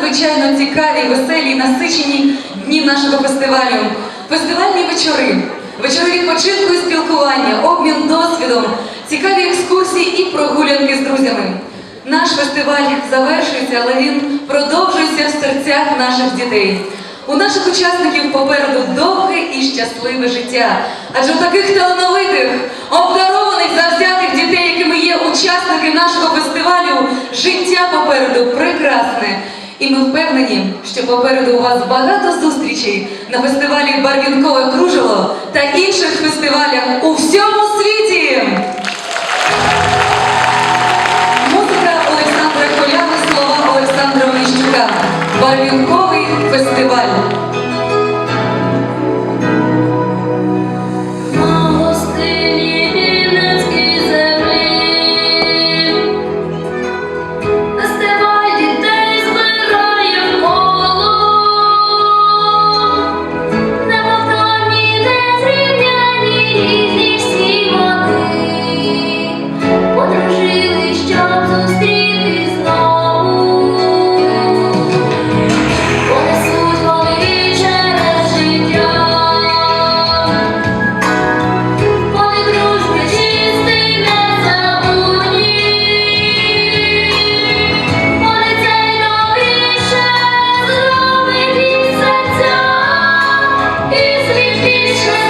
надзвичайно цікаві, веселі, насичені дні нашого фестивалю. Фестивальні вечори, вечори відпочинку і спілкування, обмін досвідом, цікаві екскурсії і прогулянки з друзями. Наш фестиваль завершується, але він продовжується в серцях наших дітей. У наших учасників попереду довге і щасливе життя. Адже у таких талановитих, обдарованих завзятих дітей, якими є учасники нашого фестивалю, життя попереду прекрасне. І ми впевнені, що попереду у вас багато зустрічей на фестивалі Барвінкове кружево та інших фестивалях у всьому світі. Музика Олександра Коляви, слова Олександра Онищука. Барвінковий фестиваль. І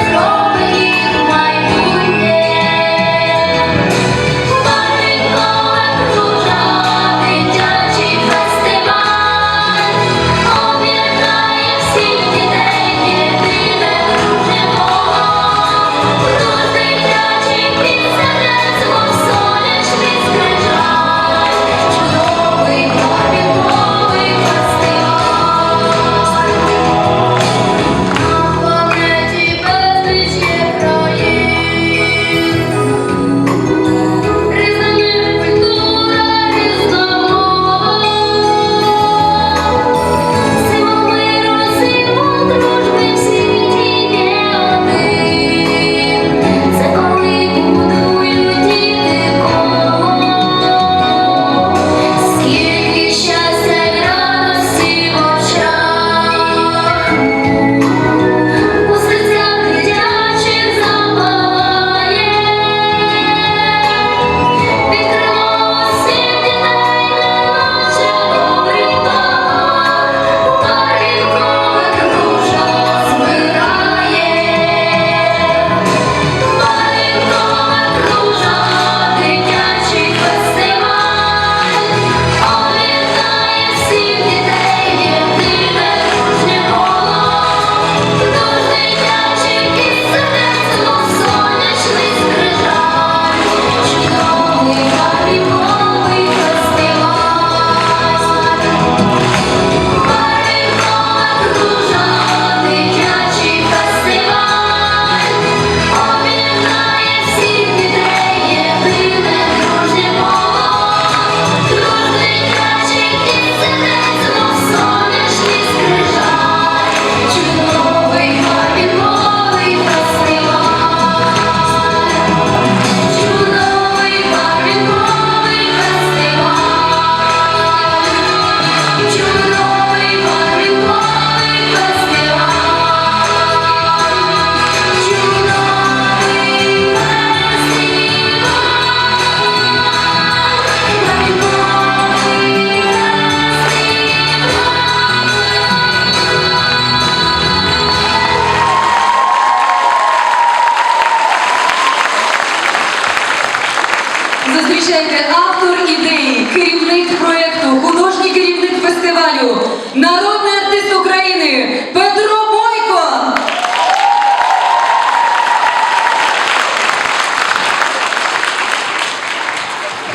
Зустрічайте автор ідеї, керівник проєкту, художній керівник фестивалю, народний артист України Петро Бойко.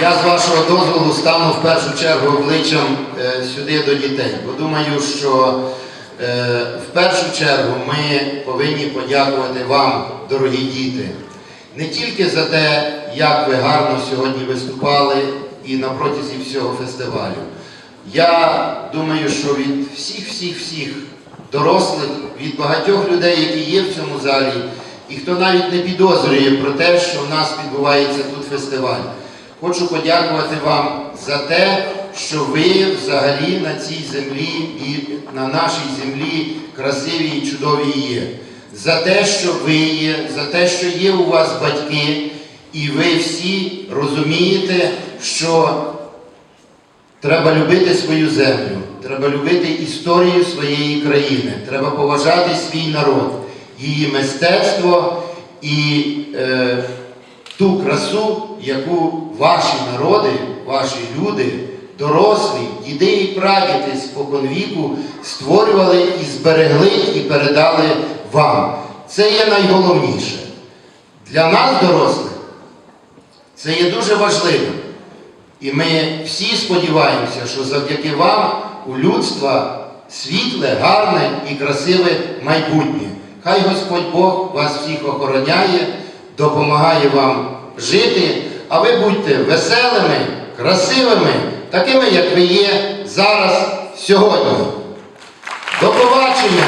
Я з вашого дозволу стану в першу чергу обличчям е, сюди до дітей, бо думаю, що е, в першу чергу ми повинні подякувати вам, дорогі діти, не тільки за те, як ви гарно сьогодні виступали і на протязі всього фестивалю. Я думаю, що від всіх, всіх, всіх дорослих, від багатьох людей, які є в цьому залі, і хто навіть не підозрює про те, що в нас відбувається тут фестиваль. Хочу подякувати вам за те, що ви взагалі на цій землі і на нашій землі красиві і чудові є. За те, що ви є, за те, що є у вас батьки, і ви всі розумієте, що Треба любити свою землю, треба любити історію своєї країни, треба поважати свій народ, її мистецтво і е, ту красу, яку ваші народи, ваші люди, дорослі, діди і прадіди споконвіку створювали і зберегли і передали вам. Це є найголовніше. Для нас, дорослих, це є дуже важливим. І ми всі сподіваємося, що завдяки вам у людства світле, гарне і красиве майбутнє. Хай Господь Бог вас всіх охороняє, допомагає вам жити, а ви будьте веселими, красивими, такими, як ви є зараз, сьогодні. До побачення!